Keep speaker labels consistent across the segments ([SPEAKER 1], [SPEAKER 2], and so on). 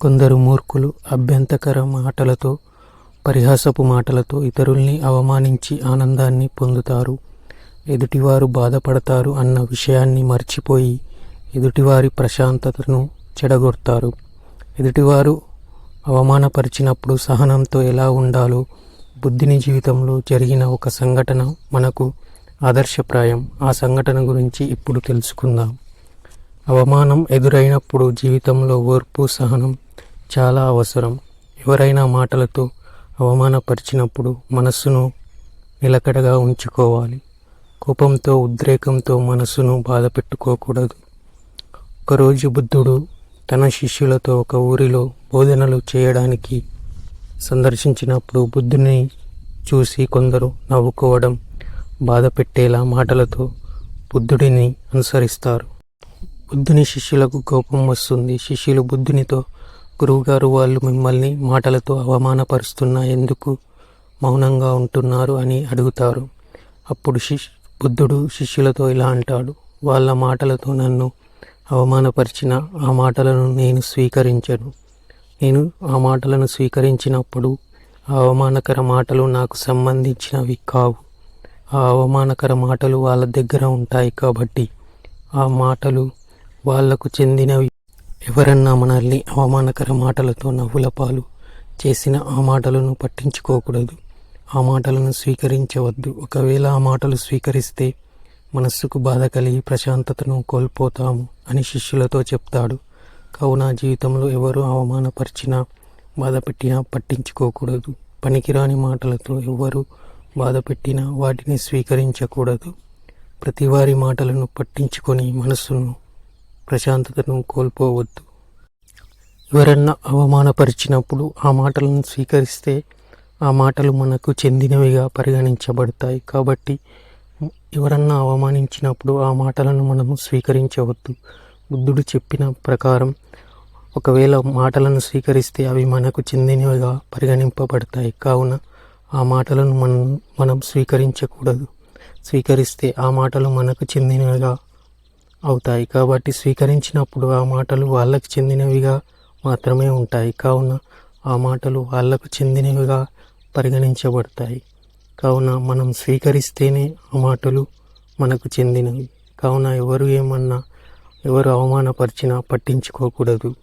[SPEAKER 1] కొందరు మూర్ఖులు అభ్యంతకర మాటలతో పరిహాసపు మాటలతో ఇతరుల్ని అవమానించి ఆనందాన్ని పొందుతారు. ఎదుటివారు బాధపడతారు అన్న విషయాన్ని మర్చిపోయి ఎదుటివారి ప్రశాంతతను చెడగొడతారు. ఎదుటివారు అవమానపరిచినప్పుడు సహనంతో ఎలా ఉండాలో బుద్ధిని జీవితంలో జరిగిన ఒక సంఘటన మనకు ఆదర్శప్రాయం. ఆ సంఘటన గురించి ఇప్పుడు తెలుసుకుందాం. అవమానం ఎదురైనప్పుడు జీవితంలో ఓర్పు సహనం చాలా అవసరం. ఎవరైనా మాటలతో అవమానపరిచినప్పుడు మనస్సును నిలకడగా ఉంచుకోవాలి. కోపంతో ఉద్రేకంతో మనస్సును బాధ పెట్టుకోకూడదు ఒకరోజు బుద్ధుడు తన శిష్యులతో ఒక ఊరిలో బోధనలు చేయడానికి సందర్శించినప్పుడు బుద్ధుని చూసి కొందరు నవ్వుకోవడం బాధ పెట్టేలా మాటలతో బుద్ధుడిని అనుసరిస్తారు. బుద్ధుని శిష్యులకు కోపం వస్తుంది. శిష్యులు బుద్ధునితో గురువుగారు వాళ్ళు మిమ్మల్ని మాటలతో అవమానపరుస్తున్నా ఎందుకు మౌనంగా ఉంటున్నారు అని అడుగుతారు. అప్పుడు శిష్ బుద్ధుడు శిష్యులతో ఇలా అంటాడు. వాళ్ళ మాటలతో నన్ను అవమానపరిచిన ఆ మాటలను నేను స్వీకరించను. నేను ఆ మాటలను స్వీకరించినప్పుడు ఆ అవమానకర మాటలు నాకు సంబంధించినవి కావు. ఆ అవమానకర మాటలు వాళ్ళ దగ్గర ఉంటాయి కాబట్టి ఆ మాటలు వాళ్ళకు చెందినవి ఎవరన్నా మనల్ని అవమానకర మాటలతో నవ్వులపాలు చేసిన ఆ మాటలను పట్టించుకోకూడదు. ఆ మాటలను స్వీకరించవద్దు. ఒకవేళ ఆ మాటలు స్వీకరిస్తే మనస్సుకు బాధ కలిగి ప్రశాంతతను కోల్పోతాము అని శిష్యులతో చెప్తాడు. కావున జీవితంలో ఎవరు అవమానపరిచినా బాధపెట్టినా పట్టించుకోకూడదు. పనికిరాని మాటలతో ఎవరు బాధపెట్టినా వాటిని స్వీకరించకూడదు. ప్రతివారి మాటలను పట్టించుకొని మనస్సును ప్రశాంతతను కోల్పోవద్దు. ఎవరన్నా అవమానపరిచినప్పుడు ఆ మాటలను స్వీకరిస్తే ఆ మాటలు మనకు చెందినవిగా పరిగణించబడతాయి. కాబట్టి ఎవరన్నా అవమానించినప్పుడు ఆ మాటలను మనము స్వీకరించవద్దు. బుద్ధుడు చెప్పిన ప్రకారం ఒకవేళ మాటలను స్వీకరిస్తే అవి మనకు చెందినవిగా పరిగణింపబడతాయి. కావున ఆ మాటలను మనం మనం స్వీకరించకూడదు. స్వీకరిస్తే ఆ మాటలు మనకు చెందినవిగా అవుతాయి కాబట్టి స్వీకరించినప్పుడు ఆ మాటలు వాళ్ళకు చెందినవిగా మాత్రమే ఉంటాయి. కావున ఆ మాటలు వాళ్ళకు చెందినవిగా పరిగణించబడతాయి. కావున మనం స్వీకరిస్తేనే ఆ మాటలు మనకు చెందినవి. కావున ఎవరు ఏమన్నా ఎవరు అవమానపరిచినా పట్టించుకోకూడదు.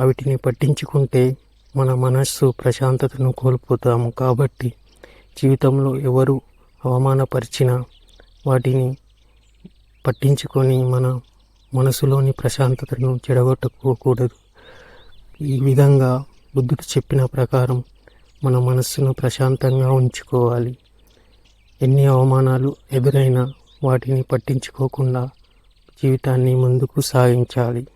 [SPEAKER 1] వాటిని పట్టించుకుంటే మన మనస్సు ప్రశాంతతను కోల్పోతాము. కాబట్టి జీవితంలో ఎవరు అవమానపరిచినా వాటిని పట్టించుకొని మన మనసులోని ప్రశాంతతను చెడగొట్టుకోకూడదు ఈ విధంగా బుద్ధుడు చెప్పిన ప్రకారం మన మనస్సును ప్రశాంతంగా ఉంచుకోవాలి. ఎన్ని అవమానాలు ఎదురైనా వాటిని పట్టించుకోకుండా జీవితాన్ని ముందుకు సాగించాలి.